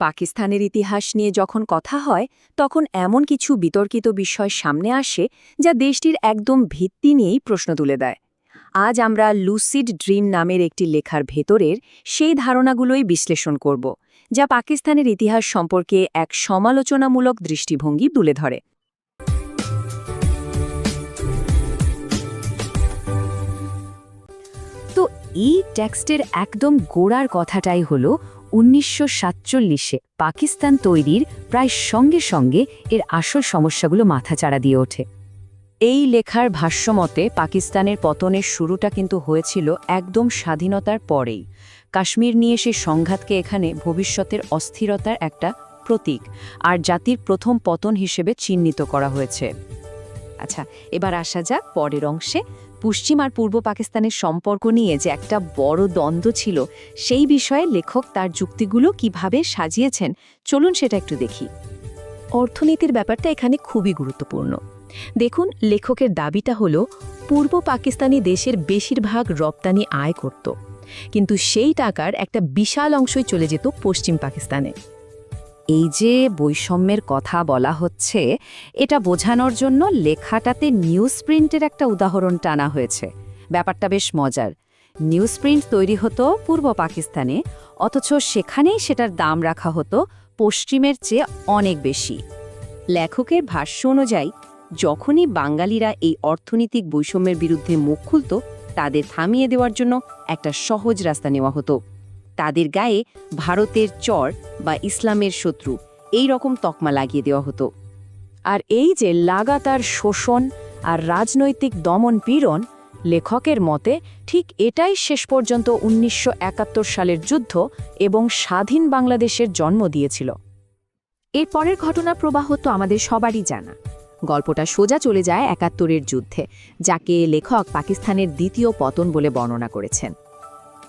পাকিস্তানের ইতিহাস নিয়ে যখন কথা হয়, তখন এমন কিছু বিতর্কিত বিষয় সামনে আসে যা দেশটির একদম ভিত্তি নিয়েই প্রশ্ন তুলে দেয়। আজ আমরা লুসিড ড্রিম নামের একটি লেখার ভেতরের সেই ধারণাগুলোই বিশ্লেষণ করব, যা পাকিস্তানের ইতিহাস সম্পর্কে এক সমালোচনামূলক দৃষ্টিভঙ্গি তুলে ধরে। তো এই টেক্সটের একদম গোড়ার কথাটাই হল উনিশশো সাতচল্লিশে পাকিস্তান তৈরির প্রায় সঙ্গে সঙ্গে এর আসল সমস্যাগুলো মাথাচাড়া দিয়ে ওঠে। এই লেখার ভাষ্যমতে পাকিস্তানের পতনের শুরুটা কিন্তু হয়েছিল একদম স্বাধীনতার পরেই। কাশ্মীর নিয়ে সে সংঘাতকে এখানে ভবিষ্যতের অস্থিরতার একটা প্রতীক আর জাতির প্রথম পতন হিসেবে চিহ্নিত করা হয়েছে। আচ্ছা এবার আসা যাক পরের অংশে। পশ্চিম আর পূর্ব পাকিস্তানের সম্পর্ক নিয়ে যে একটা বড় দ্বন্দ্ব ছিল, সেই বিষয়ে লেখক তার যুক্তিগুলো কীভাবে সাজিয়েছেন, চলুন সেটা একটু দেখি। অর্থনীতির ব্যাপারটা এখানে খুবই গুরুত্বপূর্ণ। দেখুন, লেখকের দাবিটা হলো, পূর্ব পাকিস্তানি দেশের বেশিরভাগ রপ্তানি আয় করত, কিন্তু সেই টাকার একটা বিশাল অংশই চলে যেত পশ্চিম পাকিস্তানে। এই যে বৈষম্যের কথা বলা হচ্ছে, এটা বোঝানোর জন্য লেখাটাতে নিউজ প্রিন্টের একটা উদাহরণ টানা হয়েছে। ব্যাপারটা বেশ মজার। নিউজ প্রিন্ট তৈরি হতো পূর্ব পাকিস্তানে, অথচ সেখানেই সেটার দাম রাখা হতো পশ্চিমের চেয়ে অনেক বেশি। লেখকের ভাষ্য অনুযায়ী, যখনই বাঙালিরা এই অর্থনৈতিক বৈষম্যের বিরুদ্ধে মুখ খুলত, তাদের থামিয়ে দেওয়ার জন্য একটা সহজ রাস্তা নেওয়া হতো। তাদের গায়ে ভারতের চর বা ইসলামের শত্রু, এই রকম তকমা লাগিয়ে দেওয়া হতো। আর এই যে লাগাতার শোষণ আর রাজনৈতিক দমন পীড়ন, লেখকের মতে ঠিক এটাই শেষ পর্যন্ত উনিশশো একাত্তর সালের যুদ্ধ এবং স্বাধীন বাংলাদেশের জন্ম দিয়েছিল। এর পরের ঘটনা প্রবাহ তো আমাদের সবারই জানা। গল্পটা সোজা চলে যায় একাত্তরের যুদ্ধে, যাকে লেখক পাকিস্তানের দ্বিতীয় পতন বলে বর্ণনা করেছেন।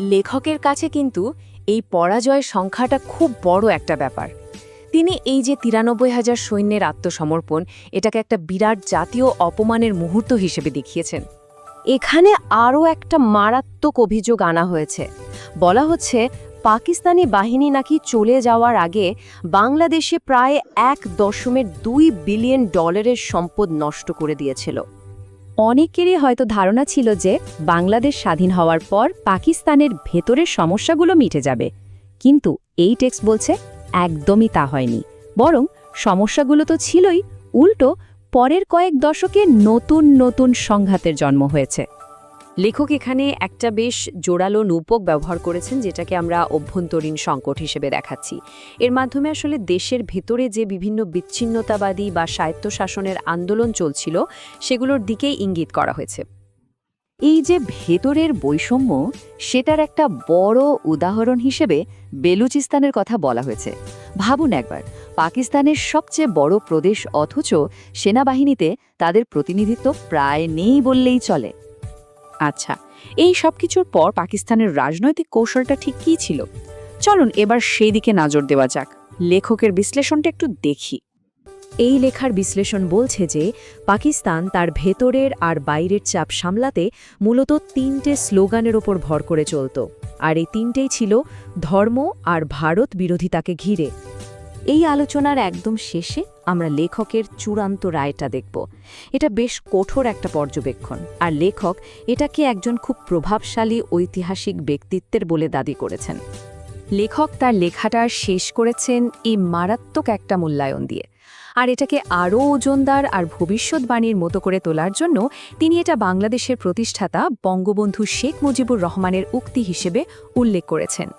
লেখকের কাছে কিন্তু এই পরাজয়ের সংখ্যাটা খুব বড় একটা ব্যাপার। তিনি এই যে তিরানব্বই হাজার সৈন্যের আত্মসমর্পণ, এটাকে একটা বিরাট জাতীয় অপমানের মুহূর্ত হিসেবে দেখিয়েছেন। এখানে আরও একটা মারাত্মক অভিযোগ আনা হয়েছে। বলা হচ্ছে, পাকিস্তানি বাহিনী নাকি চলে যাওয়ার আগে বাংলাদেশে প্রায় এক দশমের দুই বিলিয়ন ডলারের সম্পদ নষ্ট করে দিয়েছিল। অনেকেরই হয়তো ধারণা ছিল যে বাংলাদেশ স্বাধীন হওয়ার পর পাকিস্তানের ভেতরের সমস্যাগুলো মিটে যাবে। কিন্তু এই টেক্সট বলছে একদমই তা হয়নি। বরং সমস্যাগুলো তো ছিলই, উল্টো পরের কয়েক দশকে নতুন নতুন সংঘাতের জন্ম হয়েছে। লেখক এখানে একটা বেশ জোরালো নূপক ব্যবহার করেছেন, যেটাকে আমরা অভ্যন্তরীণ সংকট হিসেবে দেখাচ্ছি। এর মাধ্যমে আসলে দেশের ভেতরে যে বিভিন্ন বিচ্ছিন্নতাবাদী বা স্বায়ত্তশাসনের আন্দোলন চলছিল, সেগুলোর দিকেই ইঙ্গিত করা হয়েছে। এই যে ভেতরের বৈষম্য, সেটার একটা বড় উদাহরণ হিসেবে বেলুচিস্তানের কথা বলা হয়েছে। ভাবুন একবার, পাকিস্তানের সবচেয়ে বড় প্রদেশ অথচ সেনাবাহিনীতে তাদের প্রতিনিধিত্ব প্রায় নেই বললেই চলে। আচ্ছা এই সব কিছুর পর পাকিস্তানের রাজনৈতিক কৌশলটা ঠিক কী ছিল? চলুন এবার সেই দিকে নজর দেওয়া যাক। লেখকের বিশ্লেষণটা একটু দেখি। এই লেখার বিশ্লেষণ বলছে যে, পাকিস্তান তার ভেতরের আর বাইরের চাপ সামলাতে মূলত তিনটে স্লোগানের ওপর ভর করে চলত। আর এই তিনটেই ছিল ধর্ম আর ভারত বিরোধিতাকে ঘিরে। এই আলোচনার একদম শেষে আমরা লেখকের চূড়ান্ত রায়টা দেখব। এটা বেশ কঠোর একটা পর্যবেক্ষণ। আর লেখক এটাকে একজন খুব প্রভাবশালী ঐতিহাসিক ব্যক্তিত্বের বলে দাবি করেছেন। লেখক তার লেখাটা শেষ করেছেন এই মারাত্মক একটা মূল্যায়ন দিয়ে। আর এটাকে আরও ওজনদার আর ভবিষ্যৎবাণীর মতো করে তোলার জন্য তিনি এটা বাংলাদেশের প্রতিষ্ঠাতা বঙ্গবন্ধু শেখ মুজিবুর রহমানের উক্তি হিসেবে উল্লেখ করেছেন।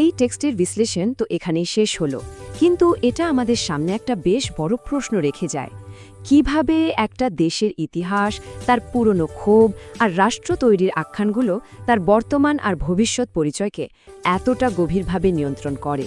এই টেক্সটের বিশ্লেষণ তো এখানেই শেষ হলো। কিন্তু এটা আমাদের সামনে একটা বেশ বড় প্রশ্ন রেখে যায়। কীভাবে একটা দেশের ইতিহাস, তার পুরনো ক্ষোভ আর রাষ্ট্র তৈরির আখ্যানগুলো তার বর্তমান আর ভবিষ্যৎ পরিচয়কে এতটা গভীরভাবে নিয়ন্ত্রণ করে?